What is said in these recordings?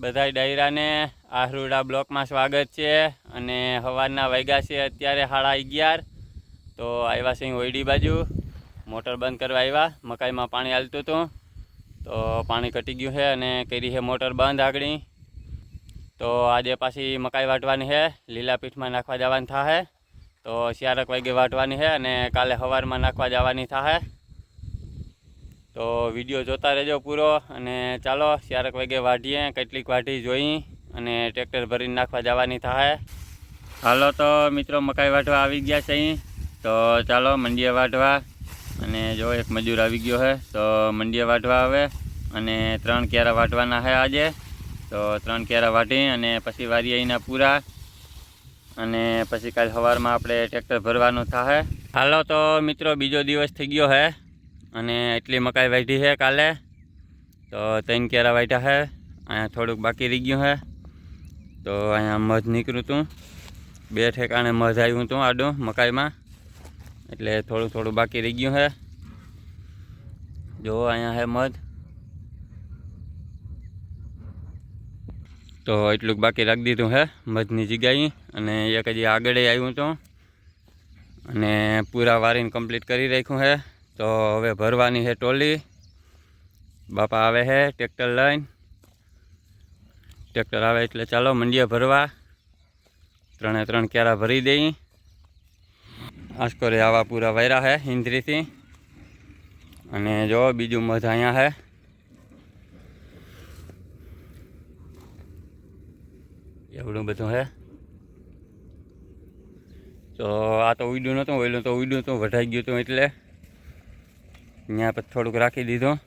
બધાય ડાયરાને આહરુડા બ્લોકમાં સ્વાગત છે. અને સવારના વાગ્યા છે, અત્યારે સાડા અગિયાર. તો આવ્યા છે ઓઈડી બાજુ. મોટર બંધ કરવા આવ્યા મકાઈમાં પાણી હાલતું હતું. તો પાણી ઘટી ગયું છે અને કરી છે મોટર બંધ આગળ. તો આજે પાછી મકાઈ વાટવાની છે. લીલા પીઠમાં નાખવા જવાની થશે તો ચારક વાગે વાટવાની છે અને કાલે સવારમાં નાખવા જવાની થાય તો વીડિયો જોતા રહેજો પૂરો અને ચાલો ચારક વાગે વાઢીએ, કેટલીક વાઢી જોઈ અને ટ્રેક્ટર ભરીને નાખવા જવાની થાય. હાલો તો મિત્રો મકાઈ વાઢવા આવી ગયા છે અહીં. તો ચાલો મંડીએ વાઢવા અને જો એક મજૂર આવી ગયો છે તો મંડીએ વાઢવા આવે અને ત્રણ ક્યારા વાઢવાના છે આજે. તો ત્રણ ક્યારા વાઢી અને પછી વારી અહીંના પૂરા અને પછી કાલ સવારમાં આપણે ટ્રેક્ટર ભરવાનું થાય હાલો તો મિત્રો બીજો દિવસ થઈ ગયો છે અને એટલી મકાઈ વાઢી છે કાલે. તો ત્રણ કેરા વાઢ્યા છે. અહીંયા થોડુંક બાકી રહી ગયું છે. તો અહીંયા મધ નીકળ્યું હતું બે ઠેકાણે મધ આવ્યું હતું આડું મકાઈમાં. એટલે થોડું થોડું બાકી રહી ગયું છે. જો અહીંયા છે મધ. તો એટલું બાકી રાખી દીધું છે મધની જગ્યાએ. અને એક હજી આગળ આવ્યું હતું અને પૂરા વારીને કમ્પ્લીટ કરી રાખ્યું છે. તો હવે ભરવાની છે ટોલી. બાપા આવે છે ટ્રેક્ટર લઈને. ટ્રેક્ટર આવે એટલે ચાલો મંડીએ ભરવા. ત્રણે ત્રણ ક્યારા ભરી દઈ આશકોરે આવા પૂરા વાયરા છે ઇન્દ્રીથી અને જો બીજું મધ અહીંયા છે. એવડું બધું છે. તો આ તો ઉડ્યું નહોતું, ઓયલું તો ઉડ્યું હતું વઢાઈ ગયું હતું એટલે. અહીંયા પછી થોડુંક રાખી દીધું.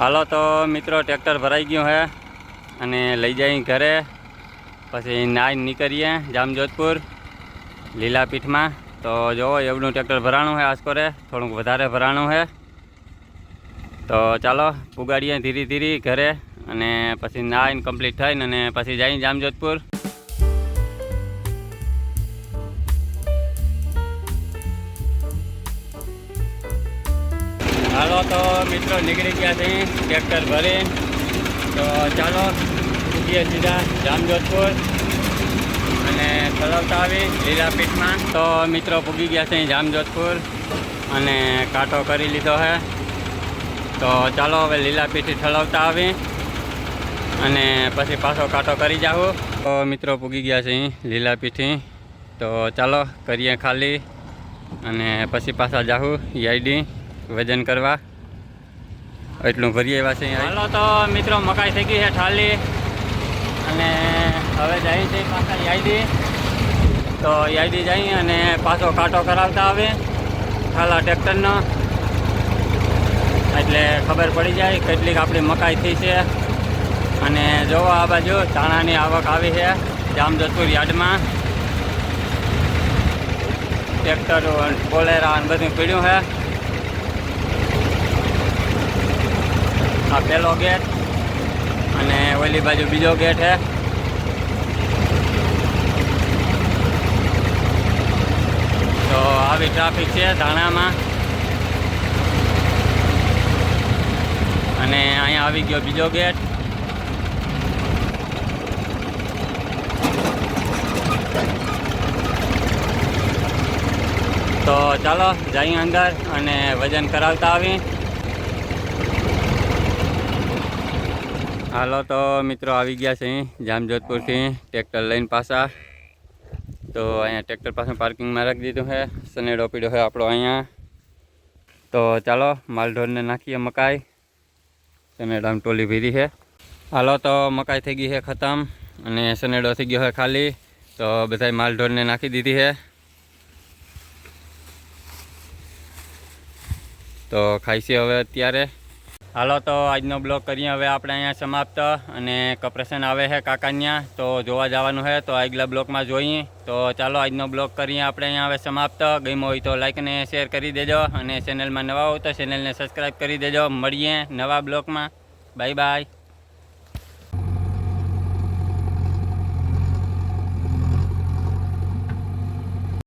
હાલો તો મિત્રો, ટ્રેક્ટર ભરાઈ ગયું છે અને લઈ જઈ ઘરે. પછી નાઈ નીકળીએ જામજોધપુર, લીલાપીઠમાં. તો જો, એવડું ટ્રેક્ટર ભરાણું હે આસકોરે થોડુંક વધારે ભરાણું છે તો ચાલો, પુગાડીએ ધીરે ધીરે ઘરે અને પછી નાઈને કમ્પ્લીટ થઈને અને પછી જઈને જામજોધપુર. તો મિત્રો નીકળી ગયા છે ટ્રેક્ટર ભરી તો ચાલો ઉગીએ સીધા જામજોધપુર. અને ચલાવતા આવી લીલા પીઠમાં તો મિત્રો પૂગી ગયા છે જામજોધપુર અને કાંટો કરી લીધો છે. તો ચાલો હવે લીલા પીઠી ઠલાવતા આવી અને પછી પાછો કાંટો કરી જાઉં તો મિત્રો પૂગી ગયા છે લીલા પીઠી તો ચાલો, કરીએ ખાલી અને પછી પાછા જાઉં યાઈડી વજન કરવા. એટલું ભરી એવા છે હાલો તો મિત્રો, મકાઈ થઈ ગઈ છે ઠાલી અને હવે જાય છે પાછા યાદી તો યાદી જઈ અને પાછો કાંટો કરાવતા આવે ઠાલા ટ્રેક્ટરનો. એટલે ખબર પડી જાય કેટલીક આપણી મકાઈ થઈ છે. અને જોવો આ બાજુ ચાણાની આવક આવી છે જામજોધપુર યાર્ડમાં. ટ્રેક્ટર અને બધું પીડ્યું છે. પહેલો ગેટ અને ઓલી બાજુ બીજો ગેટ છે તો આવી ટ્રાફિક છે ધાણામાં. અને અહીંયા આવી ગયો બીજો ગેટ. તો ચાલો જઈએ અંદર અને વજન કરાવતા આવી હાલો તો મિત્રો આવી ગયા છે જામજોધપુરથી ટ્રેક્ટર લઈને પાછા. તો અહીંયા ટ્રેક્ટર પાસે પાર્કિંગમાં રાખી દીધું છે સનેડો પીડો છે આપણો અહીંયા. તો ચાલો, માલઢોરને નાખીએ મકાઈ. સનેડામાં ટોલી ભીરી છે. હાલો તો મકાઈ થઈ ગઈ છે ખતમ અને સનેડો થઈ ગયો છે ખાલી. તો બધાય માલઢોરને નાખી દીધી છે. તો ખાઈશી હવે અત્યારે. હાલો તો આજનો બ્લોગ કરીએ. હવે આપણે અહીંયા સમાપ્ત અને કપરેશન આવે છે કાકાન્યા. તો જોવા જવાનું છે તો આગલા બ્લોગમાં જોઈએ. તો ચાલો આજનો બ્લોગ કરીએ આપણે અહીંયા. હવે સમાપ્ત. ગમ્યો હોય તો લાઇક અને શેર કરી દેજો અને ચેનલમાં નવા હોય તો ચેનલને સબસ્ક્રાઈબ કરી દેજો. મળીએ નવા બ્લોગમાં. Bye bye